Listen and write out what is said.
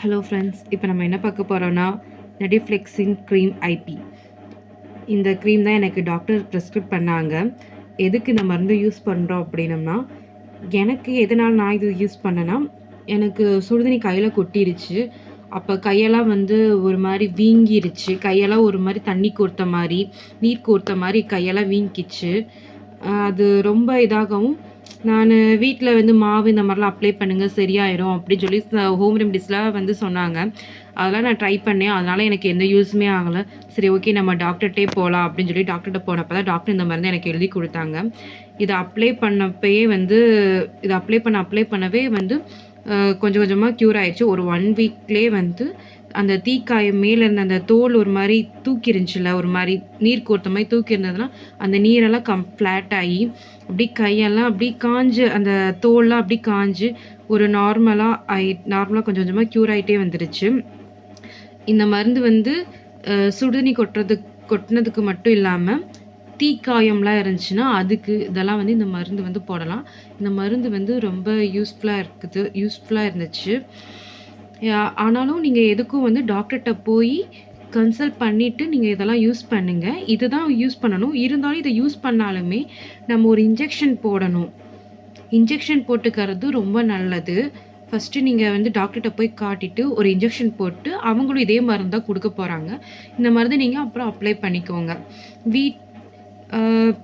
Hello friends இப்போ நம்ம என்ன பார்க்க போகிறோன்னா நெடிஃப்ளெக்ஸின் க்ரீம் ஐபி இந்த க்ரீம் தான் எனக்கு டாக்டர் ப்ரிஸ்கிரிப்ட் பண்ணாங்க. எதுக்கு இந்த மருந்து யூஸ் பண்ணுறோம் அப்படின்னம்னா எனக்கு எதனால் நான் இது யூஸ் பண்ணேன்னா எனக்கு சுடுதண்ணி கையில் கொட்டிருச்சு. அப்போ கையெல்லாம் வந்து ஒரு மாதிரி வீங்கிருச்சு. கையெல்லாம் ஒரு மாதிரி தண்ணி கோர்த்த மாதிரி நீர் கோர்த்த மாதிரி கையெல்லாம் வீங்கிச்சு. அது ரொம்ப இதாகவும் நான் வீட்டில் வந்து மாவு இந்த மாதிரிலாம் அப்ளை பண்ணுங்கள் சரியாயிரும் அப்படின்னு சொல்லி ஹோம் ரெமடிஸ்லாம் வந்து சொன்னாங்க. அதெல்லாம் நான் ட்ரை பண்ணேன். அதனால் எனக்கு எந்த யூஸுமே ஆகலை. சரி ஓகே நம்ம டாக்டர்கிட்டே போகலாம் அப்படின்னு சொல்லி டாக்டர்கிட்ட போனப்போ தான் டாக்டர் இந்த மருந்து எனக்கு எழுதி கொடுத்தாங்க. இதை அப்ளை பண்ணப்பயே வந்து இதை அப்ளை பண்ண அப்ளை பண்ணவே வந்து கொஞ்சம் கொஞ்சமாக க்யூர் ஆயிடுச்சு. ஒரு ஒன் வீக்லேயே வந்து அந்த தீக்காயம் மேலே இருந்த அந்த தோல் ஒரு மாதிரி தூக்கி இருந்துச்சுல ஒரு மாதிரி நீர் கோர்த்த மாதிரி தூக்கி இருந்ததுன்னா அந்த நீரெல்லாம் கம் ஃப்ளாட் ஆகி அப்படி கையெல்லாம் அப்படி காஞ்சு அந்த தோல்லாம் அப்படி காஞ்சு ஒரு நார்மலாக ஆயி நார்மலாக கொஞ்சம் கொஞ்சமாக க்யூர் ஆகிட்டே வந்துடுச்சு இந்த மருந்து வந்து சுடுதண்ணி கொட்டுறதுக்கு கொட்டினதுக்கு மட்டும் இல்லாமல் தீக்காயம்லாம் இருந்துச்சுன்னா அதுக்கு இதெல்லாம் வந்து இந்த மருந்து வந்து போடலாம். இந்த மருந்து வந்து ரொம்ப யூஸ்ஃபுல்லாக இருக்குது யூஸ்ஃபுல்லாக இருந்துச்சு. யா- ஆனாலும் நீங்கள் எதுக்கும் வந்து டாக்டர்கிட்ட போய் கன்சல்ட் பண்ணிவிட்டு நீங்கள் இதெல்லாம் யூஸ் பண்ணுங்கள் இதுதான் யூஸ் பண்ணணும். இருந்தாலும் இதை யூஸ் பண்ணாலுமே நம்ம ஒரு இன்ஜெக்ஷன் போடணும். இன்ஜெக்ஷன் போட்டுக்கிறது ரொம்ப நல்லது. ஃபஸ்ட்டு நீங்கள் வந்து டாக்டர்கிட்ட போய் காட்டிட்டு ஒரு இன்ஜெக்ஷன் போட்டு அவங்களும் இதே மருந்து தான் கொடுக்க போகிறாங்க இந்த மருந்து நீங்கள் அப்புறம் அப்ளை பண்ணிக்கோங்க. வீட் 呃